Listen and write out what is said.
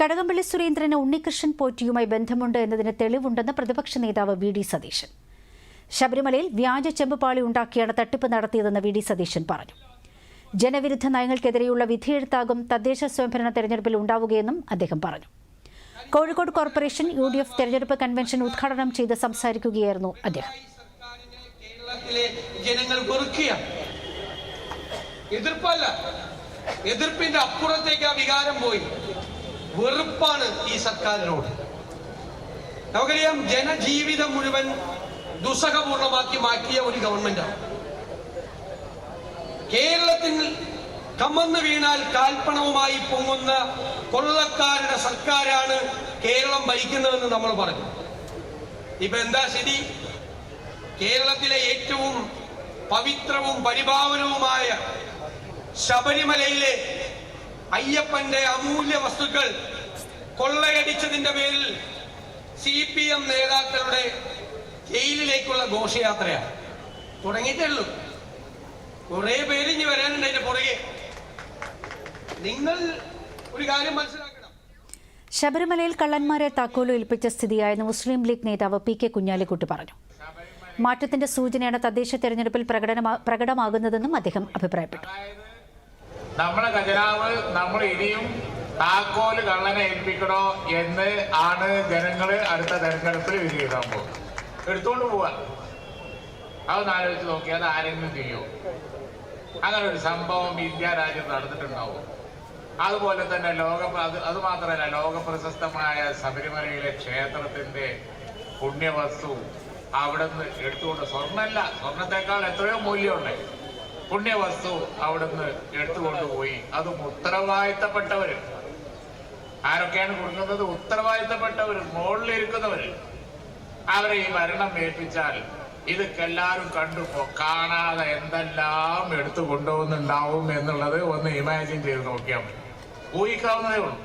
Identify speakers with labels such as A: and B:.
A: കടകംപള്ളി സുരേന്ദ്രന് ഉണ്ണികൃഷ്ണൻ പോറ്റിയുമായി ബന്ധമുണ്ട് എന്നതിന് തെളിവുണ്ടെന്ന് പ്രതിപക്ഷ നേതാവ് വി ഡി സതീശൻ. ശബരിമലയിൽ വ്യാജ ചെമ്പുപാളി ഉണ്ടാക്കിയാണ് തട്ടിപ്പ് നടത്തിയതെന്ന് വി ഡി സതീശൻ പറഞ്ഞു. ജനവിരുദ്ധ നയങ്ങൾക്കെതിരെയുള്ള വിധിയെഴുത്താകും തദ്ദേശ സ്വയംഭരണ തെരഞ്ഞെടുപ്പിൽ ഉണ്ടാവുകയെന്നും അദ്ദേഹം പറഞ്ഞു. Kozhikode corporation U D F തെരഞ്ഞെടുപ്പ് കൺവെൻഷൻ ഉദ്ഘാടനം ചെയ്ത് സംസാരിക്കുകയായിരുന്നു അദ്ദേഹം.
B: ജനങ്ങൾ എതിർപ്പല്ല. എതിർപ്പിന്റെ അപ്പുറത്തേക്ക് ആ വികാരം പോയി. വെറുപ്പാണ് ഈ സർക്കാരിനോട്. നമുക്കറിയാം ജനജീവിതം മുഴുവൻ ദുസ്സഹപൂർണമാക്കി മാറ്റിയ ഒരു ഗവൺമെന്റാണ്. കേരളത്തിൽ കമ്മന്ന് വീണാൽ കാൽപ്പണവുമായി പൊങ്ങുന്ന കൊള്ളക്കാരുടെ സർക്കാരാണ് കേരളം ഭരിക്കുന്നതെന്ന് നമ്മൾ പറഞ്ഞു. ഇപ്പൊ എന്താ ശരി കേരളത്തിലെ ഏറ്റവും പവിത്രവും പരിപാവനവുമായ ശബരിമലയിലെ അയ്യപ്പന്റെ അമൂല്യ വസ്തുക്കൾ കൊള്ളയടിച്ചതിന്റെ പേരിൽ സി പി എം നേതാക്കളുടെ ജയിലിലേക്കുള്ള ഘോഷയാത്രയാണ്. തുടങ്ങിയിട്ടേ ഉള്ളൂ. കുറെ പേര് ഇനി വരാനുണ്ട് അതിന്റെ പുറകെ. നിങ്ങൾ ഒരു കാര്യം മനസ്സിലാക്കണം.
A: ശബരിമലയിൽ കള്ളന്മാരെ താക്കോലും ഏൽപ്പിച്ച സ്ഥിതിയായെന്ന് മുസ്ലിം ലീഗ് നേതാവ് പി കെ കുഞ്ഞാലിക്കുട്ടി പറഞ്ഞു. മാറ്റത്തിന്റെ സൂചനയാണ് തദ്ദേശ തെരഞ്ഞെടുപ്പിൽ പ്രകടമാകുന്നതെന്നും അദ്ദേഹം അഭിപ്രായപ്പെട്ടു.
C: നമ്മളെ ഖജനാവ് നമ്മൾ ഇനിയും താക്കോൽ കള്ളനെ ഏൽപ്പിക്കണോ എന്ന് ആണ് ജനങ്ങൾ അടുത്ത തെരഞ്ഞെടുപ്പിൽ വിധിയിടാൻ പോകും എടുത്തോണ്ട് പോവാ. അതൊന്ന് ആലോചിച്ച് നോക്കി അത് ആരെങ്കിലും ചെയ്യോ? അങ്ങനെ ഒരു സംഭവം ഇന്ത്യ രാജ്യത്ത് നടന്നിട്ടുണ്ടാവും. അതുപോലെ തന്നെ ലോക അത് അത് മാത്രമല്ല ലോക പ്രശസ്തമായ ശബരിമലയിലെ ക്ഷേത്രത്തിന്റെ പുണ്യവസ്തു അവിടെ നിന്ന് എടുത്തുകൊണ്ട് സ്വർണല്ല സ്വർണത്തെക്കാൾ എത്രയോ മൂല്യമുണ്ട്. പുണ്യവസ്തു അവിടെ നിന്ന് എടുത്തുകൊണ്ടുപോയി അതും ഉത്തരവാദിത്തപ്പെട്ടവര്. ആരൊക്കെയാണ് കൊടുക്കുന്നത്? ഉത്തരവാദിത്തപ്പെട്ടവർ മുകളിലിരിക്കുന്നവർ അവരെ ഈ മരണം ഏൽപ്പിച്ചാൽ ഇതൊക്കെ എല്ലാവരും കണ്ടു കാണാതെ എന്തെല്ലാം എടുത്തു കൊണ്ടുപോകുന്നുണ്ടാവും എന്നുള്ളത് ഒന്ന് ഇമാജിൻ ചെയ്ത് നോക്കിയാൽ മതി. ഊഹിക്കാവുന്നതേ ഉള്ളൂ.